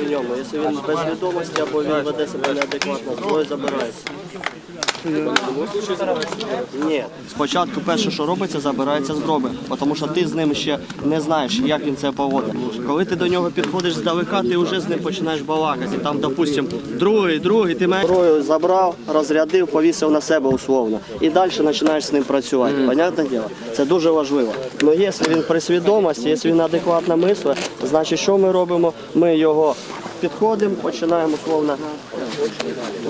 при ньому. Якщо він без відомості або він веде себе неадекватно, зброю забирається. Ні. Спочатку перше, що робиться, забирається з гроби, тому що ти з ним ще не знаєш, як він це поводить. Коли ти до нього підходиш здалека, ти вже з ним починаєш балакати. Там, допустим, другий, другий, ти мене зброю забрав, розрядив, повісив на себе условно. І далі починаєш з ним працювати. Понятне діло? Це дуже важливо. Ну, якщо він при свідомості, якщо він адекватно мислить, значить, що ми робимо? Ми його підходимо, починаємо условно,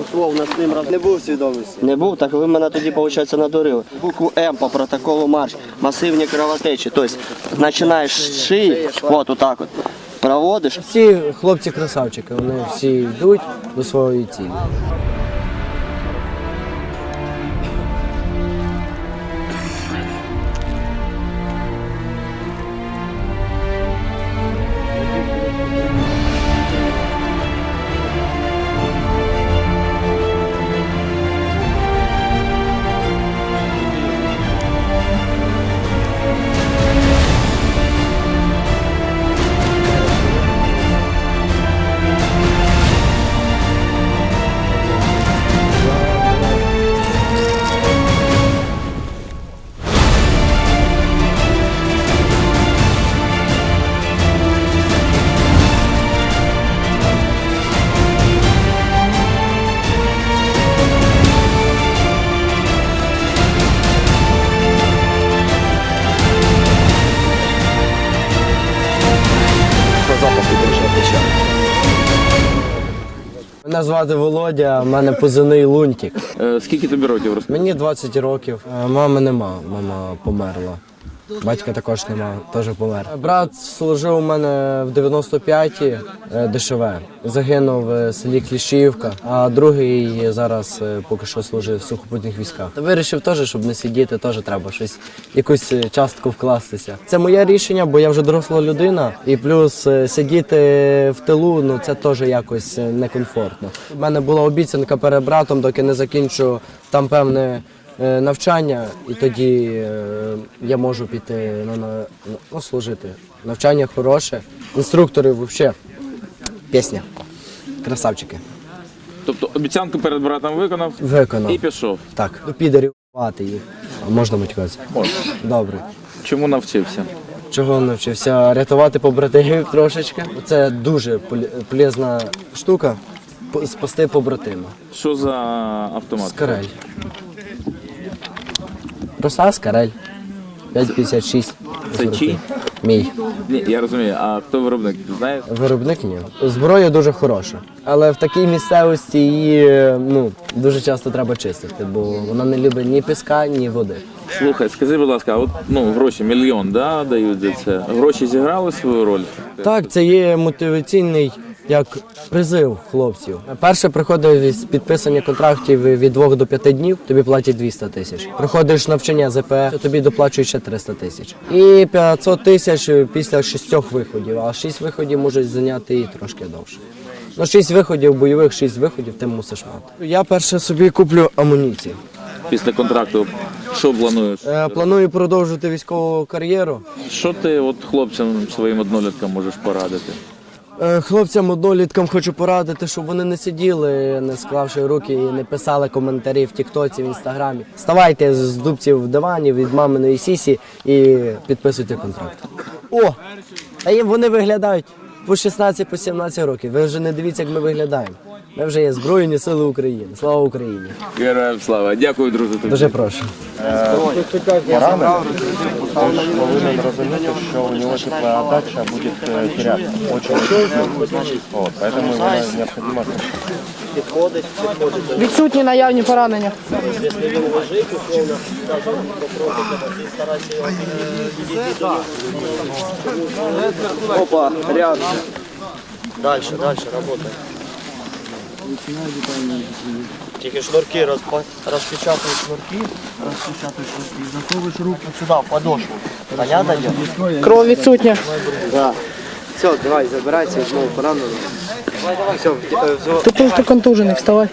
условно з ним Не був свідомості. не був, так ви мене тоді, виходить, надурили. Букву М по протоколу марш, масивні кровотечі. Тобто починаєш з шиї, от отак от, проводиш. Всі хлопці красавчики, вони всі йдуть до своєї цілі. Мене звати Володя, в мене позивний лунтик. Е, Скільки тобі років? Мені 20 років. Е, Мами нема, мама померла. Батька також нема, теж помер. Брат служив у мене в 95-ті е, ДШВ. Загинув в селі Кліщівка, а другий зараз е, поки що служив в сухопутних військах. Та вирішив теж, щоб не сидіти, теж треба щось, якусь е, частку вкластися. Це моє рішення, бо я вже доросла людина, і плюс сидіти в тилу, ну це теж якось некомфортно. У мене була обіцянка перед братом, доки не закінчу там певне навчання, і тоді е, я можу піти на, на, ну, служити. Навчання хороше, інструктори взагалі. Пісня. Красавчики. Тобто обіцянку перед братом виконав Виконав. і пішов. Так, підерів їх. Можна матюкатися? Можна. Добре. Чому навчився? Чого навчився? Рятувати побратимів трошечки. Це дуже полі- полезна штука. Спасти побратима. Що за автомат? Скарель. Роса Скарель. 5,56. Це чий? Мій. Ні, я розумію, а хто виробник? Ти Знаєш? Виробник ні. Зброя дуже хороша. Але в такій місцевості її ну, дуже часто треба чистити, бо вона не любить ні піска, ні води. Слухай, скажи, будь ласка, а от ну гроші, мільйон, да, дають за це. Гроші зіграли свою роль? Так, це є мотиваційний як призив хлопців. Перше приходить із підписання контрактів від 2 до 5 днів, тобі платять 200 тисяч. Проходиш навчання ЗП, тобі доплачують ще 300 тисяч. І 500 тисяч після шістьох виходів, а шість виходів можуть зайняти і трошки довше. Ну, шість виходів, бойових, шість виходів ти мусиш мати. Я перше собі куплю амуніцію. Після контракту що плануєш? Е, планую продовжити військову кар'єру. Що ти от хлопцям своїм одноліткам можеш порадити? Е, Хлопцям одноліткам хочу порадити, щоб вони не сиділи, не склавши руки і не писали коментарі в Тіктоці, в інстаграмі. Ставайте з дубців в дивані від маминої сісі і підписуйте контракт. О! А їм вони виглядають по 16 по 17 років. Ви вже не дивіться, як ми виглядаємо. Ми вже є Збройні Сили України. Слава Україні! Героям слава. Дякую, друзі. Тобі. Дуже прошу. Параметр повинен розуміти, що у нього теплая отдача буде теряться. Очень вот, Поэтому его необходимо Підходить, підходить. Відсутні наявні поранення. Якщо він лежить, условно, навіть його. Опа, реакція. Дальше, дальше, работаем. Тільки шнурки розпа... розпечатуй шнурки, розпечатуй шнурки, засовуєш руки сюди, в подошву. Понятно? Кров відсутня. Да. Все, давай, забирайся, знову поранено. Ти просто контужений, вставай.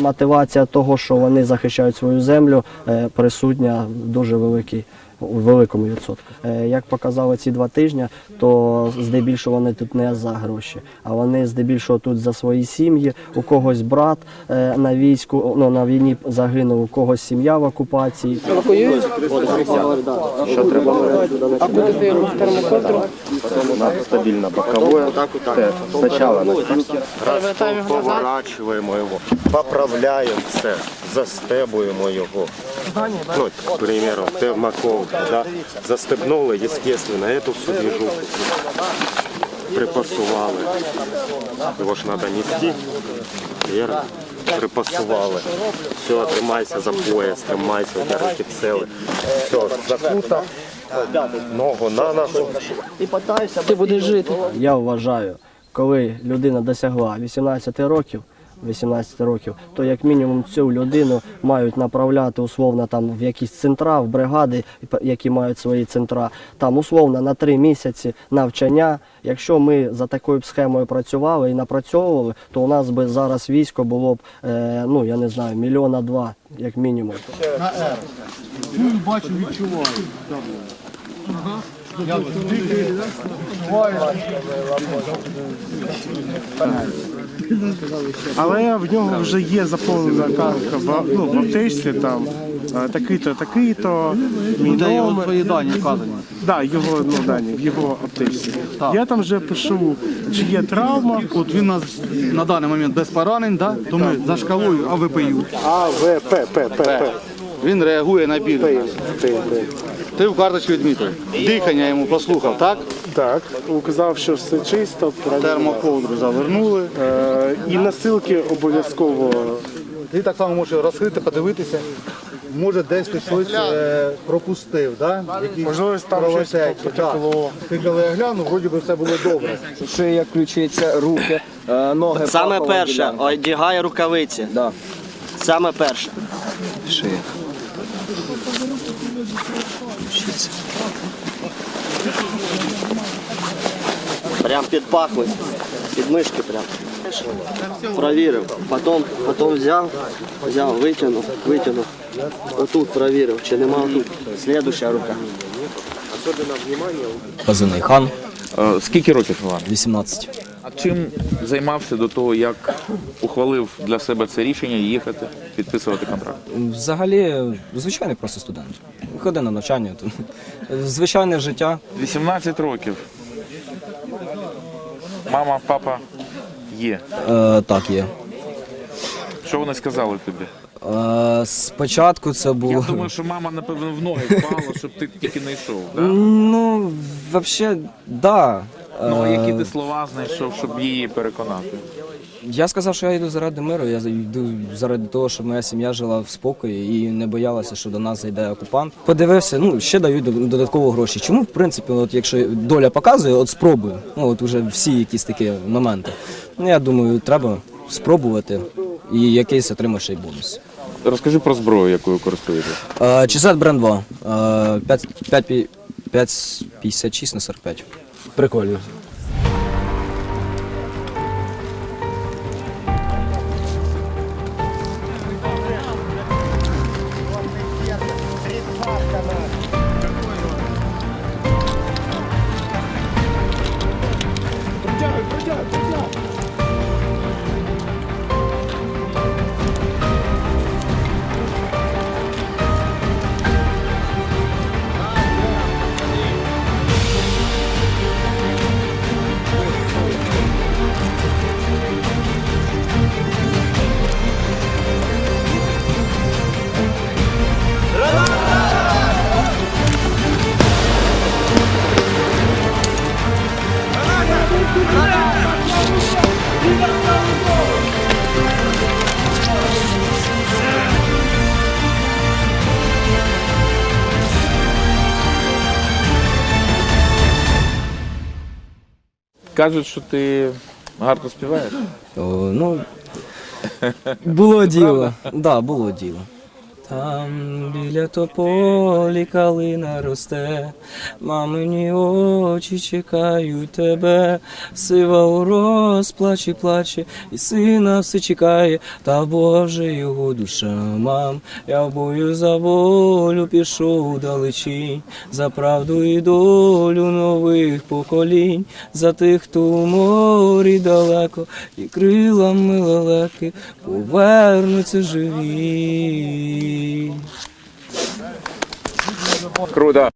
Мотивація того, що вони захищають свою землю, е, присутня дуже великій. У великому відсотку. Е, Як показали ці два тижні, то здебільшого вони тут не за гроші, а вони здебільшого тут за свої сім'ї. У когось брат е, на війську, ну на війні загинув, у когось сім'я в окупації. Що треба А? У нас стабильно боковое. Сначала носилки, Перевертаємо його його, поправляємо це, застебуємо його. Ну, к примеру, термокол, да? застебнули, естественно, эту всю движуху припасували. Його ж треба нести, вверх, припасували. Все, тримайся за пояс, тримайся, у тебе руки цілі. Все, закутав, ногу на ногу. Ти будеш жити. Я вважаю, коли людина досягла 18 років, 18 років, то як мінімум цю людину мають направляти условно там в якісь центра, в бригади, які мають свої центра, там условно на три місяці навчання. Якщо ми за такою схемою працювали і напрацьовували, то у нас би зараз військо було б, е, ну я не знаю, мільйона два, як мінімум. Але в нього вже є заповнена картка в, ну, в аптечці, там е, такий-то, такий-то, мій Де його номер. свої дані вказані. Да, його ну, дані, в його аптечці. Я там вже пишу, чи є травма. От він у нас на даний момент без поранень, да? то ми за шкалою АВПЮ. А, В, П, П, П, П. Він реагує на біль. Ти в карточку відмітив. Дихання йому послухав, так? Так, указав, що все чисто. Термоковдру завернули. Е, І насилки обов'язково. Ти так само можеш розкрити, подивитися. Може, десь ти щось е, пропустив, да? Якісь Можливо, там щось потекло. Ти коли я глянув, вроді би все було добре. Шия, ключиця, руки, е, ноги. Саме пахова перше, одягає рукавиці. Да. Саме перше. Шия. Прям під пахви, під мишки прям. Провірив. Потім, потім взяв, взяв, витягнув, витягнув. Отут провірив, чи нема отут. Слідуща рука. Позивний хан, Е, Скільки років вам? 18. А чим займався до того, як ухвалив для себе це рішення їхати, підписувати контракт? Взагалі, звичайний просто студент. Ходив на навчання. то Звичайне життя. 18 років. Мама, папа є. Е, так, є. Що вони сказали тобі? Е, спочатку це було. Я думаю, що мама, напевно, в ноги впала, щоб ти тільки не йшов. Да? Ну, взагалі, да. Ну, а Е, які ти слова знайшов, щоб її переконати? Я сказав, що я йду заради миру, я йду заради того, щоб моя сім'я жила в спокої і не боялася, що до нас зайде окупант. Подивився, ну ще дають дод- додатково гроші. Чому, в принципі, от якщо доля показує, от спробую. Ну от уже всі якісь такі моменти. Ну я думаю, треба спробувати і якийсь отримаєш ще й бонус. Розкажи про зброю, якою користуєшся. Е, Чесет Бренд 2. Е, 5, 5, 5,56 на 45. Прикольно. Tá marca, mano. Кажуть, що ти гарно співаєш. О, ну, було діло. Так, да, було діло. Там біля тополі калина росте, мамині очі чекають тебе, сива у розплачі плаче, і сина все чекає, та Боже його душа, мам, я в бою за волю пішов далечінь, за правду і долю нових поколінь, за тих, хто у морі далеко, і крилами лелеки повернуться живі. Круто.